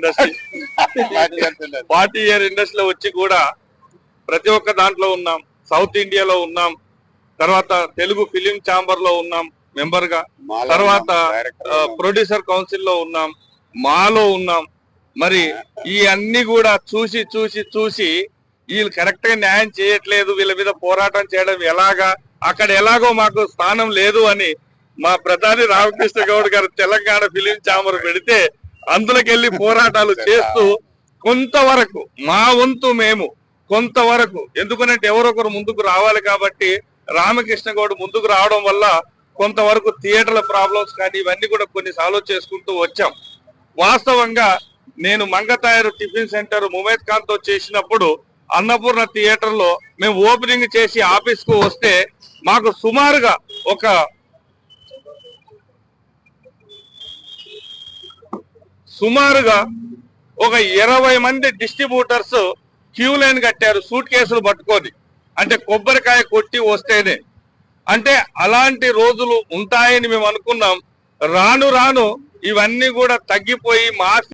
Industry. Forty year ఇండస్ట్రీలో వచ్చి కూడా ప్రతి ఒక్క దాంట్లో ఉన్నాం. సౌత్ ఇండియాలో ఉన్నాం. తర్వాత తెలుగు ఫిలిం ఛాంబర్లో ఉన్నాం మెంబర్గా తర్వాత ప్రొడ్యూసర్ కౌన్సిల్లో ఉన్నాం. మాలో ఉన్నాం. మరి ఈ అన్ని కూడా చూసి చూసి చూసి వీళ్ళు కరెక్ట్గా న్యాయం చేయట్లేదు. వీళ్ళ మీద పోరాటం చేయడం ఎలాగా? అక్కడ ఎలాగో మాకు స్థానం లేదు అని మా ప్రధాని రామకృష్ణ గౌడ్ గారు తెలంగాణ ఫిలిం ఛాంబర్ పెడితే అందులోకెళ్ళి పోరాటాలు చేస్తూ కొంతవరకు మా వంతు మేము కొంతవరకు ఎందుకనంటే ఎవరొకరు ముందుకు రావాలి కాబట్టి రామకృష్ణ గౌడ్ ముందుకు రావడం వల్ల కొంతవరకు థియేటర్ల ప్రాబ్లమ్స్ కానీ ఇవన్నీ కూడా కొన్ని సాల్వ్ చేసుకుంటూ వచ్చాం. వాస్తవంగా నేను మంగతాయరు టిఫిన్ సెంటర్ ముమేద్ ఖాన్తో చేసినప్పుడు అన్నపూర్ణ థియేటర్లో మేము ఓపెనింగ్ చేసి ఆఫీస్కు వస్తే మాకు సుమారుగా ఒక సుమారుగా ఒక ఇరవై మంది డిస్ట్రిబ్యూటర్స్ క్యూ లైన్ కట్టారు సూట్ కేసులు పట్టుకొని. అంటే కొబ్బరికాయ కొట్టి వస్తేనే. అంటే అలాంటి రోజులు ఉంటాయని మేము అనుకున్నాం. రాను రాను ఇవన్నీ కూడా తగ్గిపోయి మాఫీ